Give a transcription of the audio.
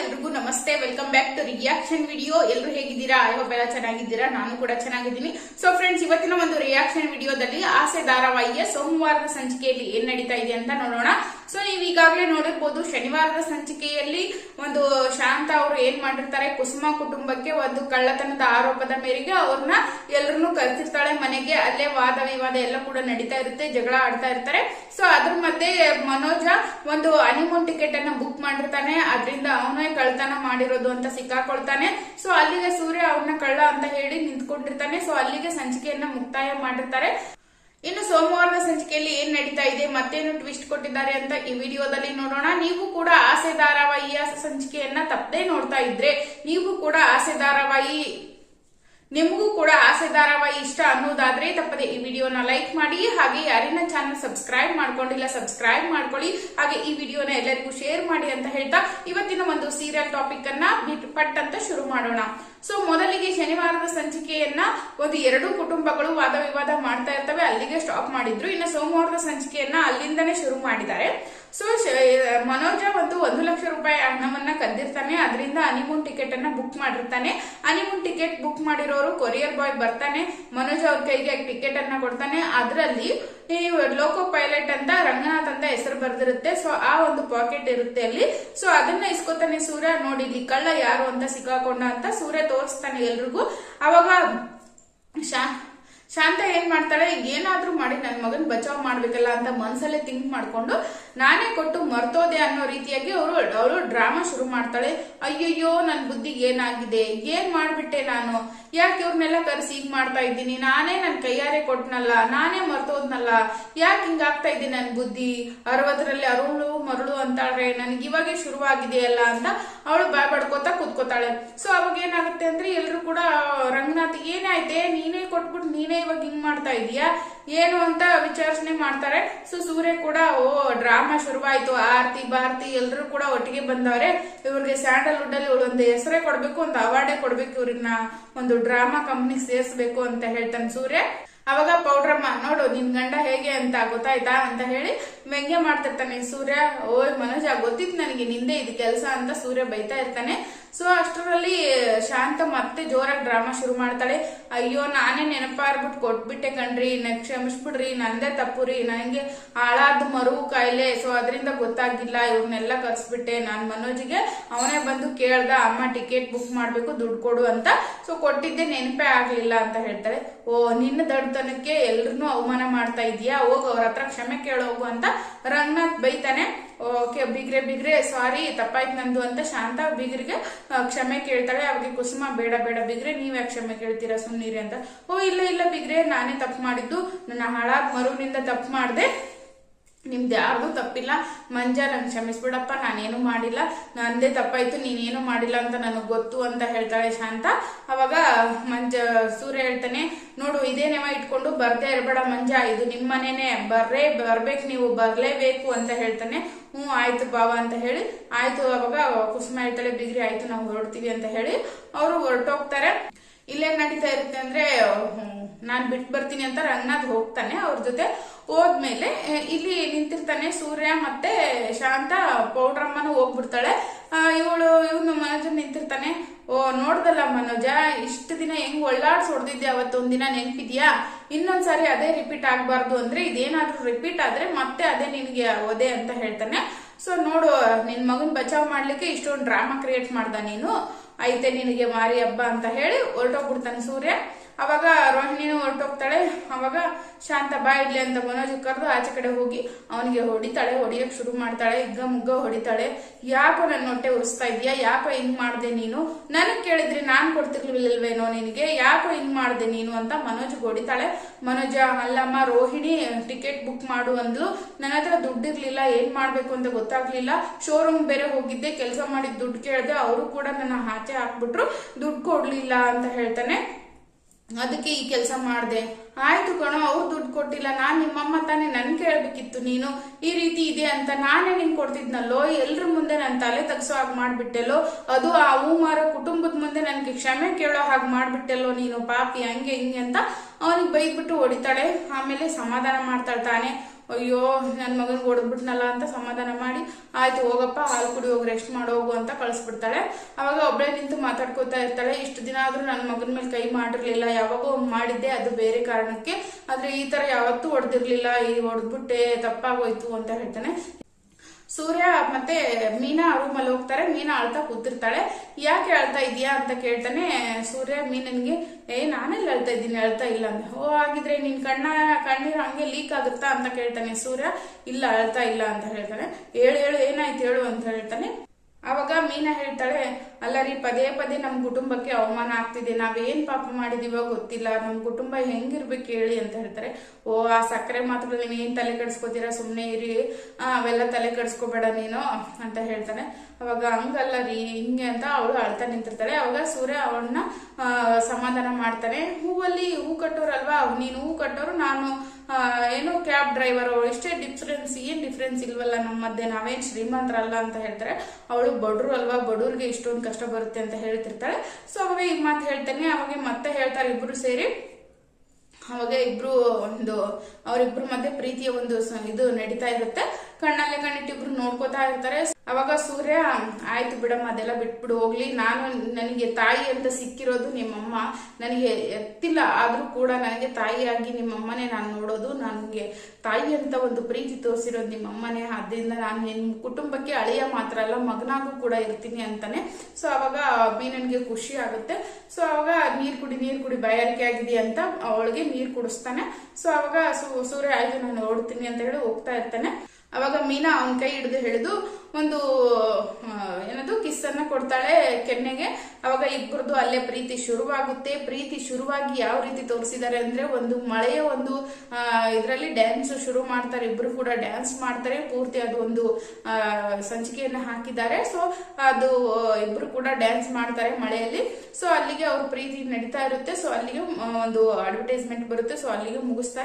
ಎಲ್ರಿಗೂ ನಮಸ್ತೆ. Welcome back to reaction video ಎಲ್ಲರೂ ಹೇಗಿದ್ದೀರಾ? ಐ ಹೋಪ್ ಎಲ್ಲ ಚೆನ್ನಾಗಿದ್ದೀರಾ? ನಾನು ಕೂಡ ಚೆನ್ನಾಗಿದ್ದೀನಿ. ಸೊ ಫ್ರೆಂಡ್ಸ್ ಇವತ್ತಿನ ಒಂದು ರಿಯಾಕ್ಷನ್ ವಿಡಿಯೋದಲ್ಲಿ ಆಸೆ ಧಾರಾವಾಹಿಯ ಸೋಮವಾರದ ಸಂಚಿಕೆಯಲ್ಲಿ ಏನ್ ನಡೀತಾ ಇದೆ ಅಂತ ನೋಡೋಣ. ಸೊ ನೀವು ಈಗಾಗಲೇ ನೋಡಿರ್ಬೋದು ಶನಿವಾರದ ಸಂಚಿಕೆಯಲ್ಲಿ ಒಂದು ಶಾಂತ ಅವರು ಏನ್ ಮಾಡಿರ್ತಾರೆ? ಕುಸುಮ ಕುಟುಂಬಕ್ಕೆ ಒಂದು ಕಳ್ಳತನದ ಆರೋಪದ ಮೇರೆಗೆ ಅವ್ರನ್ನ ಎಲ್ಲರನ್ನೂ ಕರೆಸಿರ್ತಾಳೆ ಮನೆಗೆ. ಅಲ್ಲೇ ವಾದ ವಿವಾದ ಎಲ್ಲ ಕೂಡ ನಡೀತಾ ಇರುತ್ತೆ, ಜಗಳ ಆಡ್ತಾ ಇರ್ತಾರೆ. ಸೊ ಅದ್ರ ಮಧ್ಯೆ ಮನೋಜ ಒಂದು ಅನಿಮೋನ್ ಟಿಕೆಟ್ ಅನ್ನ ಬುಕ್ ಮಾಡಿರ್ತಾನೆ. ಅದರಿಂದ ಅವನೇ ಕಳ್ಳತನ ಮಾಡಿರೋದು ಅಂತ ಸಿಕ್ಕಾಕೊಳ್ತಾನೆ. ಸೊ ಅಲ್ಲಿಗೆ ಸೂರ್ಯ ಅವ್ರನ್ನ ಕಳ್ಳ ಅಂತ ಹೇಳಿ ನಿಂತ್ಕೊಂಡಿರ್ತಾನೆ. ಸೊ ಅಲ್ಲಿಗೆ ಸಂಚಿಕೆಯನ್ನ ಮುಕ್ತಾಯ ಮಾಡಿರ್ತಾರೆ. ಇನ್ನು ಸೋಮವಾರದ ಸಂಚಿಕೆಯಲ್ಲಿ ಏನ್ ನಡೀತಾ ಇದೆ, ಮತ್ತೇನು ಟ್ವಿಸ್ಟ್ ಕೊಟ್ಟಿದ್ದಾರೆ ಅಂತ ಈ ವಿಡಿಯೋದಲ್ಲಿ ನೋಡೋಣ. ನೀವು ಕೂಡ ಆಸೆ ಧಾರಾವಾಹಿಯ ಸಂಚಿಕೆಯನ್ನ ತಪ್ಪದೇ ನೋಡ್ತಾ ಇದ್ರೆ, ನೀವು ಕೂಡ ಆಸೆ ಧಾರಾವಾಹಿ ನಿಮಗೂ ಕೂಡ ಆಸೆ ಧಾರಾವಾಹಿ ಇಷ್ಟ ಅನ್ನೋದಾದ್ರೆ ತಪ್ಪದೆ ಈ ವಿಡಿಯೋನ ಲೈಕ್ ಮಾಡಿ, ಹಾಗೆ ಯಾರಿನ ಚಾನಲ್ ಸಬ್ಸ್ಕ್ರೈಬ್ ಮಾಡ್ಕೊಂಡಿಲ್ಲ ಸಬ್ಸ್ಕ್ರೈಬ್ ಮಾಡ್ಕೊಳ್ಳಿ, ಹಾಗೆ ಈ ವಿಡಿಯೋನ ಎಲ್ಲರಿಗೂ ಶೇರ್ ಮಾಡಿ ಅಂತ ಹೇಳ್ತಾ ಇವತ್ತಿನ ಒಂದು ಸೀರಿಯಲ್ ಟಾಪಿಕ್ ಅನ್ನ ಪಟ್ ಅಂತ ಶುರು ಮಾಡೋಣ. ಸೊ ಮೊದಲಿಗೆ ಶನಿವಾರದ ಸಂಚಿಕೆಯನ್ನ ಒಂದು ಎರಡು ಕುಟುಂಬಗಳು ವಾದ ವಿವಾದ ಮಾಡ್ತಾ ಇರ್ತವೆ, ಅಲ್ಲಿಗೆ ಸ್ಟಾಪ್ ಮಾಡಿದ್ರು. ಇನ್ನು ಸೋಮವಾರದ ಸಂಚಿಕೆಯನ್ನ ಅಲ್ಲಿಂದನೇ ಶುರು ಮಾಡಿದ್ದಾರೆ. ಸೊ ಮನೋಜ ಒಂದು ಒಂದು ಲಕ್ಷ ರೂಪಾಯಿ ಹಣವನ್ನ ಕದ್ದಿರ್ತಾನೆ, ಅದರಿಂದ ಅನಿಮೂನ್ ಟಿಕೆಟ್ ಅನ್ನ ಬುಕ್ ಮಾಡಿರ್ತಾನೆ. ಅನಿಮೂನ್ ಟಿಕೆಟ್ ಬುಕ್ ಮಾಡಿರೋರು ಕೊರಿಯರ್ ಬಾಯ್ ಬರ್ತಾನೆ, ಮನೋಜ್ ಅವ್ರ ಕೈಗೆ ಟಿಕೆಟ್ ಅನ್ನ ಕೊಡ್ತಾನೆ. ಅದರಲ್ಲಿ ಈ ಲೋಕೋ ಪೈಲಟ್ ಅಂತ ರಂಗನಾಥ್ ಅಂತ ಹೆಸರು ಬರ್ದಿರುತ್ತೆ. ಸೊ ಆ ಒಂದು ಪಾಕೆಟ್ ಇರುತ್ತೆ ಅಲ್ಲಿ. ಸೊ ಅದನ್ನ ಇಸ್ಕೊತಾನೆ ಸೂರ್ಯ. ನೋಡಿ, ಇಲ್ಲಿ ಕಳ್ಳ ಯಾರು ಅಂತ ಸಿಕ್ಕಾಕೊಂಡ ಅಂತ ಸೂರ್ಯ ತೋರಿಸ್ತಾನೆ ಎಲ್ರಿಗೂ. ಅವಾಗ ಶಾ ಶಾಂತ ಏನ್ ಮಾಡ್ತಾಳೆ? ಏನಾದ್ರೂ ಮಾಡಿ ನನ್ನ ಮಗನ್ ಬಚಾವ್ ಮಾಡ್ಬೇಕಲ್ಲ ಅಂತ ಮನ್ಸಲ್ಲೇ ತಿಂಕ್ ಮಾಡ್ಕೊಂಡು ನಾನೇ ಕೊಟ್ಟು ಮರ್ತೋದೆ ಅನ್ನೋ ರೀತಿಯಾಗಿ ಅವರು ಅವಳು ಡ್ರಾಮಾ ಶುರು ಮಾಡ್ತಾಳೆ. ಅಯ್ಯಯ್ಯೋ, ನನ್ ಬುದ್ಧಿ ಏನಾಗಿದೆ? ಏನ್ ಮಾಡ್ಬಿಟ್ಟೆ ನಾನು? ಯಾಕೆ ಇವ್ರನ್ನೆಲ್ಲ ಕರೆಸಿ ಹಿಂಗ್ ಮಾಡ್ತಾ ಇದ್ದೀನಿ? ನಾನೇ ನನ್ ಕೈಯಾರೆ ಕೊಟ್ನಲ್ಲ, ನಾನೇ ಮರ್ತೋದ್ನಲ್ಲ. ಯಾಕೆ ಹಿಂಗಾಗ್ತಾ ಇದೆ ನನ್ ಬುದ್ಧಿ? ಅರವತ್ತರಲ್ಲಿ ಅರುಳು ಮರಳು ಅಂತಾಳ್ರೆ, ನನ್ಗೆ ಇವಾಗೆ ಶುರುವಾಗಿದೆಯಲ್ಲ ಅಂತ ಅವಳು ಬಾಯ್ ಬಡ್ಕೋತಾ ಕೂತ್ಕೋತಾಳೆ. ಸೊ ಅವಾಗ ಏನಾಗುತ್ತೆ ಅಂದ್ರೆ ಎಲ್ರು ಕೂಡ, ರಂಗನಾಥ್ ಏನಾಯ್ತೆ ನೀನೇ ಕೊಟ್ಬಿಟ್ಟು ನೀನೇ ಇವಾಗ ಹಿಂಗ್ ಮಾಡ್ತಾ ಇದೀಯಾ? ಏನು ಅಂತ ವಿಚಾರಣೆ ಮಾಡ್ತಾರೆ. ಸೊ ಸೂರ್ಯ ಕೂಡ, ಓ ಡ್ರಾಮಾ ಶುರುವಾಯ್ತು. ಆರ್ತಿ, ಭಾರತಿ ಎಲ್ರು ಕೂಡ ಒಟ್ಟಿಗೆ ಬಂದವ್ರೆ. ಇವ್ರಿಗೆ ಸ್ಯಾಂಡಲ್ವುಡ್ ಅಲ್ಲಿ ಒಂದು ಹೆಸರೇ ಕೊಡ್ಬೇಕು, ಒಂದು ಅವಾರ್ಡೇ ಕೊಡ್ಬೇಕು, ಇವ್ರನ್ನ ಒಂದು ಡ್ರಾಮಾ ಕಂಪ್ನಿ ಸೇರಿಸ್ಬೇಕು ಅಂತ ಹೇಳ್ತಾನೆ ಸೂರ್ಯ. ಅವಾಗ ಪೌಡ್ರಮ್ಮ, ನೋಡು, ನಿನ್ ಗಂಡ ಹೇಗೆ ಅಂತ ಗೊತ್ತಾಯ್ತಾ ಅಂತ ಹೇಳಿ ವ್ಯಂಗ್ಯ ಮಾಡ್ತಿರ್ತಾನೆ ಸೂರ್ಯ. ಓಯ್, ಮನೋಜ ಗೊತ್ತಿತ್ತು ನನಗೆ ನಿಂದೆ ಇದು ಕೆಲಸ ಅಂತ ಸೂರ್ಯ ಬೈತಾ ಇರ್ತಾನೆ. ಸೊ ಅಷ್ಟರಲ್ಲಿ ಶಾಂತ ಮತ್ತೆ ಜೋರಾಗಿ ಡ್ರಾಮಾ ಶುರು ಮಾಡ್ತಾಳೆ. ಅಯ್ಯೋ, ನಾನೇ ನೆನಪಾರ್ಬಿಟ್ಟು ಕೊಟ್ಬಿಟ್ಟೆ ಕಣ್ರಿ ನನ್ ಕ್ಷಮಿಸ್ಬಿಡ್ರಿ, ನಂದೇ ತಪ್ಪು ರೀ, ನನಗೆ ಹಾಳಾದ ಮರು ಕಾಯಿಲೆ. ಸೊ ಅದರಿಂದ ಗೊತ್ತಾಗಿಲ್ಲ, ಇವ್ರನ್ನೆಲ್ಲ ಕರ್ಸ್ಬಿಟ್ಟೆ. ನಾನು ಮನೋಜಿಗೆ ಅವನೇ ಬಂದು ಕೇಳ್ದ, ಅಮ್ಮ, ಟಿಕೆಟ್ ಬುಕ್ ಮಾಡಬೇಕು, ದುಡ್ಡು ಕೊಡು ಅಂತ. ಸೊ ಕೊಟ್ಟಿದ್ದೆ, ನೆನಪೇ ಆಗಲಿಲ್ಲ ಅಂತ ಹೇಳ್ತಾರೆ. ಓ, ನಿನ್ನ ದಡ್ತನಕ್ಕೆ ಎಲ್ರನ್ನೂ ಅವಮಾನ ಮಾಡ್ತಾ ಇದೀಯಾ? ಹೋಗು, ಅವ್ರ ಹತ್ರ ಕ್ಷಮೆ ಕೇಳೋಗು ಅಂತ ರಂಗನಾಥ್ ಬೈತಾನೆ. ಓಕೆ, ಬಿಗ್ರೆ ಬಿಗ್ರೆ, ಸಾರಿ, ತಪ್ಪಾಯ್ತು ನಂದು ಅಂತ ಶಾಂತ ಬಿಗ್ರಿಗೆ ಕ್ಷಮೆ ಕೇಳ್ತಾಳೆ. ಅವಾಗ ಕುಸುಮ ಬೇಡ ಬೇಡ ಬಿಗ್ರೆ, ನೀವೇ ಕ್ಷಮೆ ಕೇಳ್ತೀರಾ ಸುಮ್ಮನಿರಿ ಅಂತ. ಓ, ಇಲ್ಲ ಇಲ್ಲ ಬಿಗ್ರೆ, ನಾನೇ ತಪ್ಪು ಮಾಡಿದ್ದು. ನನ್ನ ಹಾಳಾದ ಮರುವಿನಿಂದ ತಪ್ಪು ಮಾಡಿದೆ. ನಿಮ್ದು ಯಾರ್ದು ತಪ್ಪಿಲ್ಲ. ಮಂಜ, ನಂಗೆ ಕ್ಷಮಿಸ್ಬಿಡಪ್ಪ, ನಾನೇನು ಮಾಡಿಲ್ಲ. ನಂದೇ ತಪ್ಪಾಯ್ತು, ನೀನೇನು ಮಾಡಿಲ್ಲ ಅಂತ ನನಗೆ ಗೊತ್ತು ಅಂತ ಹೇಳ್ತಾಳೆ ಶಾಂತ. ಅವಾಗ ಮಂಜ, ಸೂರ್ಯ ಹೇಳ್ತಾನೆ, ನೋಡು, ಇದೇ ನೆವ ಇಟ್ಕೊಂಡು ಬರ್ದೇ ಇರಬೇಡ ಮಂಜ, ಇದು ನಿಮ್ಮ ಮನೇನೆ. ಬರ್ರೇ, ಬರ್ಬೇಕು ನೀವು, ಬರ್ಲೇಬೇಕು ಅಂತ ಹೇಳ್ತಾನೆ. ಹ್ಞೂ, ಆಯ್ತು ಬಾವ ಅಂತ ಹೇಳಿ. ಆಯ್ತು, ಅವಾಗ ಕುಸುಮ ಹೇಳ್ತಾಳೆ, ಬಿಗ್ರಿ, ಆಯ್ತು, ನಾವು ಹೊರಡ್ತೀವಿ ಅಂತ ಹೇಳಿ ಅವರು ಹೊರಟೋಗ್ತಾರೆ. ಇಲ್ಲೇನ್ ನಡೀತಾ ಇರುತ್ತೆ ಅಂದ್ರೆ ನಾನ್ ಬಿಟ್ಟು ಬರ್ತೀನಿ ಅಂತ ರಂಗನಾಥ್ ಹೋಗ್ತಾನೆ ಅವ್ರ ಜೊತೆ. ಹೋದ್ಮೇಲೆ ಇಲ್ಲಿ ನಿಂತಿರ್ತಾನೆ ಸೂರ್ಯ ಮತ್ತೆ ಶಾಂತ, ಪೌಡ್ರಮ್ಮನೂ ಹೋಗ್ಬಿಡ್ತಾಳೆ. ಇವಳು, ಇವನು ಮನೋಜ ನಿಂತಿರ್ತಾನೆ. ಓ, ನೋಡ್ದಲ್ಲ ಮನೋಜ, ಇಷ್ಟು ದಿನ ಹೆಂಗ್ ಒಳ್ಳಾಡ್ಸ್ ಹೊಡೆದಿದ್ದೆ ಅವತ್ತೊಂದಿನ ನೆನ್ಪಿದ್ಯಾ? ಇನ್ನೊಂದ್ಸಾರಿ ಅದೇ ರಿಪೀಟ್ ಆಗ್ಬಾರ್ದು ಅಂದ್ರೆ ಇದೇನಾದ್ರೂ ರಿಪೀಟ್ ಆದ್ರೆ ಮತ್ತೆ ಅದೇ ನಿನ್ಗೆ ಓದೆ ಅಂತ ಹೇಳ್ತಾನೆ. ಸೊ ನೋಡು, ನಿನ್ ಮಗನ್ ಬಚಾವ್ ಮಾಡ್ಲಿಕ್ಕೆ ಇಷ್ಟೊಂದು ಡ್ರಾಮಾ ಕ್ರಿಯೇಟ್ ಮಾಡ್ದ ನೀನು. ಐತೆ ನಿನಗೆ ಮಾರಿ ಹಬ್ಬ ಅಂತ ಹೇಳಿ ಹೊರಟೋಗ್ಬಿಡ್ತಾನೆ ಸೂರ್ಯ. ಅವಾಗ ರೋಹಿಣಿನೂ ಹೊರಟೋಗ್ತಾಳೆ. ಅವಾಗ ಶಾಂತ ಬಾ ಇಡ್ಲಿ ಅಂತ ಮನೋಜ್ ಕರೆದು ಆಚೆ ಕಡೆ ಹೋಗಿ ಅವನಿಗೆ ಹೊಡಿತಾಳೆ, ಹೊಡಿಯಕ್ ಶುರು ಮಾಡ್ತಾಳೆ. ಇಗ್ಗ ಮುಗ್ಗ ಹೊಡಿತಾಳೆ. ಯಾಕೋ ನನ್ನ ಹೊಟ್ಟೆ ಉರಿಸ್ತಾ ಇದೀಯಾ? ಯಾಕೋ ಹಿಂಗ್ ಮಾಡ್ದೆ ನೀನು? ನನಗೆ ಕೇಳಿದ್ರೆ ನಾನು ಕೊಡ್ತಿರ್ಲಿಲ್ವೇನೋ ನಿನಗೆ? ಯಾಕೋ ಹಿಂಗ್ ಮಾಡ್ದೆ ನೀನು ಅಂತ ಮನೋಜ್ ಹೊಡಿತಾಳೆ. ಮನೋಜ, ಅಲ್ಲಮ್ಮ, ರೋಹಿಣಿ ಟಿಕೆಟ್ ಬುಕ್ ಮಾಡು ಅಂದ್ಲು. ನನ್ನ ಹತ್ರ ದುಡ್ಡಿರ್ಲಿಲ್ಲ ಏನ್ ಮಾಡ್ಬೇಕು ಅಂತ ಗೊತ್ತಾಗ್ಲಿಲ್ಲ. ಶೋರೂಮ್ ಬೇರೆ ಹೋಗಿದ್ದೆ, ಕೆಲಸ ಮಾಡಿದ್ ದುಡ್ಡು ಕೇಳ್ದೆ, ಅವರು ಕೂಡ ನನ್ನ ಆಚೆ ಹಾಕ್ಬಿಟ್ರು. ದುಡ್ಡು ಕೊಡ್ಲಿಲ್ಲ ಅಂತ ಹೇಳ್ತಾನೆ. ಅದಕ್ಕೆ ಈ ಕೆಲಸ ಮಾಡ್ದೆ. ಆಯ್ತು ಕಣೋ, ಅವ್ರು ದುಡ್ಡು ಕೊಟ್ಟಿಲ್ಲ. ನಾನ್ ನಿಮ್ಮಮ್ಮ ತಾನೇ ನನ್ ಕೇಳ್ಬೇಕಿತ್ತು ನೀನು. ಈ ರೀತಿ ಇದೆ ಅಂತ ನಾನೇ ನಿನ್ ಕೊಡ್ತಿದ್ನಲ್ಲೋ, ಎಲ್ರ ಮುಂದೆ ನನ್ ತಲೆ ತಗ್ಸೋ ಹಾಗೆ ಮಾಡ್ಬಿಟ್ಟೆಲ್ಲೋ, ಅದು ಆ ಹೂ ಮಾರೋ ಕುಟುಂಬದ ಮುಂದೆ ನನ್ಗೆ ಕ್ಷಮೆ ಕೇಳೋ ಹಾಗೆ ಮಾಡ್ಬಿಟ್ಟೆಲ್ಲೋ ನೀನು, ಪಾಪಿ, ಹಂಗೆ ಹಿಂಗೆ ಅಂತ ಅವನಿಗೆ ಬೈದ್ಬಿಟ್ಟು ಹೊಡಿತಾಳೆ. ಆಮೇಲೆ ಸಮಾಧಾನ ಮಾಡ್ತಾಳೆ ತಾನೆ. ಅಯ್ಯೋ ನನ್ನ ಮಗನ್ ಹೊಡೆದ್ಬಿಟ್ನಲ್ಲ ಅಂತ ಸಮಾಧಾನ ಮಾಡಿ, ಆಯ್ತು ಹೋಗಪ್ಪ, ಹಾಲು ಕುಡಿ, ಹೋಗಿ ರೆಸ್ಟ್ ಮಾಡೋಗು ಅಂತ ಕಳಿಸ್ಬಿಡ್ತಾಳೆ. ಅವಾಗ ಒಬ್ಬಳೇ ನಿಂತು ಮಾತಾಡ್ಕೋತಾ ಇರ್ತಾಳೆ. ಇಷ್ಟು ದಿನ ಆದ್ರೂ ನನ್ನ ಮಗನ ಮೇಲೆ ಕೈ ಮಾಡಿರ್ಲಿಲ್ಲ. ಯಾವಾಗೋ ಮಾಡಿದ್ದೆ, ಅದು ಬೇರೆ ಕಾರಣಕ್ಕೆ ಆದ್ರೆ ಈ ತರ ಯಾವತ್ತೂ ಹೊಡೆದಿರ್ಲಿಲ್ಲ, ಈ ಹೊಡೆದ್ಬಿಟ್ಟೆ, ತಪ್ಪಾಗೋಯ್ತು ಅಂತ ಹೇಳ್ತಾನೆ. ಸೂರ್ಯ ಮತ್ತೆ ಮೀನಾ ರೂಮಲ್ಲಿ ಹೋಗ್ತಾರೆ. ಮೀನಾ ಅಳ್ತಾ ಕೂತಿರ್ತಾಳೆ. ಯಾಕೆ ಅಳ್ತಾ ಇದೀಯಾ ಅಂತ ಕೇಳ್ತಾನೆ ಸೂರ್ಯ ಮೀನನ್ಗೆ, ಏ, ನಾನೆಲ್ಲ ಅಳ್ತಾ ಇದ್ದೀನಿ? ಅಳ್ತಾ ಇಲ್ಲ. ಅಂತ ಓ ಆಗಿದ್ರೆ ನಿನ್ ಕಣ್ಣ, ಕಣ್ಣೀರು ಹಂಗೆ ಲೀಕ್ ಆಗುತ್ತಾ? ಅಂತ ಕೇಳ್ತಾನೆ ಸೂರ್ಯ. ಇಲ್ಲ, ಅಳ್ತಾ ಇಲ್ಲ, ಅಂತ ಹೇಳ್ತಾನೆ. ಹೇಳು ಹೇಳು ಏನಾಯ್ತು? ಹೇಳು, ಅಂತ ಹೇಳ್ತಾನೆ. ಅವಾಗ ಮೀನಾ ಹೇಳ್ತಾಳೆ ಅಲ್ಲ ರೀ ಪದೇ ಪದೇ ನಮ್ಮ ಕುಟುಂಬಕ್ಕೆ ಅವಮಾನ ಆಗ್ತಿದೆ. ನಾವೇನ್ ಪಾಪ ಮಾಡಿದೀವೋ ಗೊತ್ತಿಲ್ಲ. ನಮ್ಮ ಕುಟುಂಬ ಹೆಂಗಿರ್ಬೇಕು ಹೇಳಿ ಅಂತ ಹೇಳ್ತಾರೆ. ಓ, ಆ ಸಕ್ಕರೆ ಮಾತ್ರ ನೀವ್ ಏನ್ ತಲೆ ಕೆಡಿಸ್ಕೋತೀರಾ? ಸುಮ್ಮನೆ ಇರಿ. ಅವೆಲ್ಲ ತಲೆ ಕೆಡಿಸ್ಕೋಬೇಡ ನೀನು ಅಂತ ಹೇಳ್ತಾನೆ. ಅವಾಗ ಹಂಗಲ್ಲ ರೀ ಹಿಂಗೆ ಅಂತ ಅವಳು ಅಳ್ತಾ ನಿಂತಿರ್ತಾಳೆ. ಅವಾಗ ಸೂರ್ಯ ಅವಳನ್ನ ಸಮಾಧಾನ ಮಾಡ್ತಾನೆ. ಹೂವಲ್ಲಿ ಹೂ ಕಟ್ಟೋರಲ್ವಾ? ನೀನು ಹೂ ಕಟ್ಟೋರು, ನಾನು ಏನು ಕ್ಯಾಬ್ ಡ್ರೈವರ್ ಇಷ್ಟೇ ಡಿಫ್ರೆನ್ಸ್ ಏನು ಡಿಫ್ರೆನ್ಸ್ ಇಲ್ವಲ್ಲ ನಮ್ಮ ಮಧ್ಯೆ, ನಾವೇನು ಶ್ರೀಮಂತರಲ್ಲ ಅಂತ ಹೇಳ್ತಾರೆ. ಅವಳು ಬಡ್ರು ಅಲ್ವಾ, ಬಡವ್ರಿಗೆ ಇಷ್ಟೊಂದು ಕಷ್ಟ ಬರುತ್ತೆ ಅಂತ ಹೇಳ್ತಿರ್ತಾಳೆ. ಸೊ ಅವಾಗ ಈಗ ಮಾತು ಹೇಳ್ತೇನೆ, ಅವಾಗ ಮತ್ತೆ ಹೇಳ್ತಾರೆ ಇಬ್ಬರು ಸೇರಿ. ಅವಾಗ ಇಬ್ರು ಒಂದು, ಅವರಿಬ್ರು ಮಧ್ಯೆ ಪ್ರೀತಿಯ ಒಂದು ಇದು ನಡೀತಾ ಇರುತ್ತೆ. ಕಣ್ಣಲ್ಲೇ ಕಣ್ಣಿಟ್ಟಿಬ್ರು ನೋಡ್ಕೋತಾ ಇರ್ತಾರೆ. ಅವಾಗ ಸೂರ್ಯ, ಆಯ್ತು ಬಿಡಮ್ಮ, ಅದೆಲ್ಲ ಬಿಟ್ಬಿಡು, ಹೋಗ್ಲಿ. ನಾನು ನನಗೆ ತಾಯಿ ಅಂತ ಸಿಕ್ಕಿರೋದು ನಿಮ್ಮಮ್ಮ. ನನಗೆ ಎತ್ತಿಲ್ಲ. ಆದ್ರೂ ಕೂಡ ನನಗೆ ತಾಯಿಯಾಗಿ ನಿಮ್ಮಮ್ಮನೇ ನಾನು ನೋಡೋದು. ನನಗೆ ತಾಯಿ ಅಂತ ಒಂದು ಪ್ರೀತಿ ತೋರಿಸಿರೋದು ನಿಮ್ಮಮ್ಮನೇ. ಆದ್ರಿಂದ ನಾನು ನಿಮ್ಮ ಕುಟುಂಬಕ್ಕೆ ಅಳಿಯ ಮಾತ್ರ ಅಲ್ಲ, ಮಗನಾಗೂ ಕೂಡ ಇರ್ತೀನಿ ಅಂತಾನೆ. ಸೊ ಅವಾಗ ಮೀನನ್ಗೆ ಖುಷಿ ಆಗುತ್ತೆ. ಸೊ ಅವಾಗ ನೀರು ಕುಡಿ ನೀರು ಕುಡಿ, ಬಯಾರಿಕೆ ಆಗಿದೆ ಅಂತ ಅವಳಿಗೆ ನೀರು ಕುಡಿಸ್ತಾನೆ. ಸೊ ಅವಾಗ ಸೂರ್ಯ, ಆಯ್ತು, ನಾನು ನೋಡ್ತೀನಿ ಅಂತ ಹೇಳಿ ಹೋಗ್ತಾ ಇರ್ತಾನೆ. ಅವಾಗ ಮೀನಾ ಅವನ ಕೈ ಹಿಡಿದು ಹಿಡಿದು ಒಂದು ಏನದು ಕಿಸ್ ಅನ್ನ ಕೊಡ್ತಾಳೆ ಕೆನ್ನೆಗೆ. ಅವಾಗ ಇಬ್ಬರದು ಅಲ್ಲೇ ಪ್ರೀತಿ ಶುರುವಾಗುತ್ತೆ. ಪ್ರೀತಿ ಶುರುವಾಗಿ ಯಾವ ರೀತಿ ತೋರಿಸಿದ್ದಾರೆ ಅಂದ್ರೆ ಒಂದು ಮಳೆಯ ಒಂದು ಇದರಲ್ಲಿ ಡ್ಯಾನ್ಸ್ ಶುರು ಮಾಡ್ತಾರೆ. ಇಬ್ರು ಕೂಡ ಡ್ಯಾನ್ಸ್ ಮಾಡ್ತಾರೆ. ಪೂರ್ತಿ ಅದು ಒಂದು ಸಂಚಿಕೆಯನ್ನ ಹಾಕಿದ್ದಾರೆ. ಸೊ ಅದು, ಇಬ್ರು ಕೂಡ ಡ್ಯಾನ್ಸ್ ಮಾಡ್ತಾರೆ ಮಳೆಯಲ್ಲಿ. ಸೊ ಅಲ್ಲಿಗೆ ಅವ್ರ ಪ್ರೀತಿ ನಡೀತಾ ಇರುತ್ತೆ. ಸೊ ಅಲ್ಲಿಗೆ ಒಂದು ಅಡ್ವರ್ಟೈಸ್ಮೆಂಟ್ ಬರುತ್ತೆ. ಸೊ ಅಲ್ಲಿಗೆ ಮುಗಿಸ್ತಾರೆ.